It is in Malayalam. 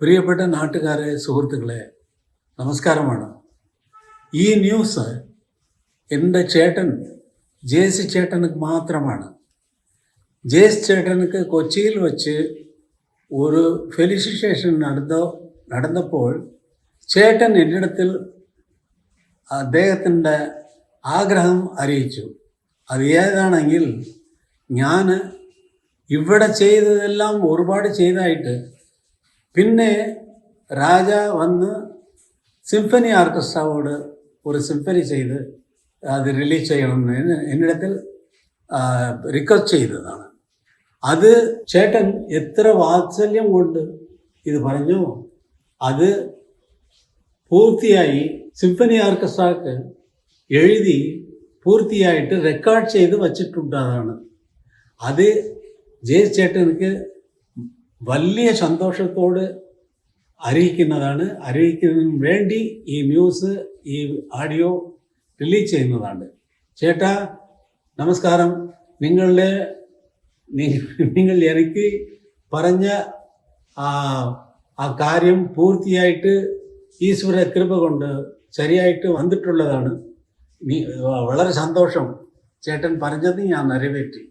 പ്രിയപ്പെട്ട നാട്ടുകാരെ സുഹൃത്തുക്കളെ നമസ്കാരമാണ്. ഈ ന്യൂസ് എന്റെ ചേട്ടൻ ജേസ് ചേട്ടനുക്ക് മാത്രമാണ്. ജേസ് ചേട്ടനുക്ക് കൊച്ചിയിൽ വച്ച് ഒരു ഫെലിസിറ്റേഷൻ നടന്ന നടന്നപ്പോൾ ചേട്ടൻ എന്റെ അടുത്തിൽ അദ്ദേഹത്തിന്റെ ആഗ്രഹം അറിയിച്ചു. അത് ഏതാണെങ്കിൽ ഞാൻ ഇവിടെ ചെയ്തതെല്ലാം ഒരുപാട് ചെയ്തായിട്ട് പിന്നെ രാജ വന്ന് സിംഫനി ഓർക്കസ്ട്രാവോട് ഒരു സിംഫനി ചെയ്ത് അത് റിലീസ് ചെയ്യണമെന്ന് എന്നെ- എന്നിടത്തിൽ റിക്വസ്റ്റ് ചെയ്തതാണ്. അത് ചേട്ടൻ എത്ര വാത്സല്യം കൊണ്ട് ഇത് പറഞ്ഞു. അത് പൂർത്തിയായി സിംഫനി ഓർക്കസ്ട്രക്ക് എഴുതി പൂർത്തിയായിട്ട് റെക്കോർഡ് ചെയ്ത് വച്ചിട്ടുണ്ടാണ് അത് ജയ് ചേട്ടനുക്ക് വലിയ സന്തോഷത്തോട് അറിയിക്കുന്നതാണ്. അറിയിക്കുന്നതിന് വേണ്ടി ഈ ന്യൂസ് ഈ ഓഡിയോ റിലീസ് ചെയ്യുന്നതാണ്. ചേട്ടാ നമസ്കാരം. നിങ്ങളുടെ നിങ്ങൾ എനിക്ക് പറഞ്ഞ ആ ആ കാര്യം പൂർത്തിയായിട്ട് ഈശ്വര കൃപ കൊണ്ട് ശരിയായിട്ട് വന്നിട്ടുള്ളതാണ്. വളരെ സന്തോഷം. ചേട്ടൻ പറഞ്ഞത് ഞാൻ നിറവേറ്റി.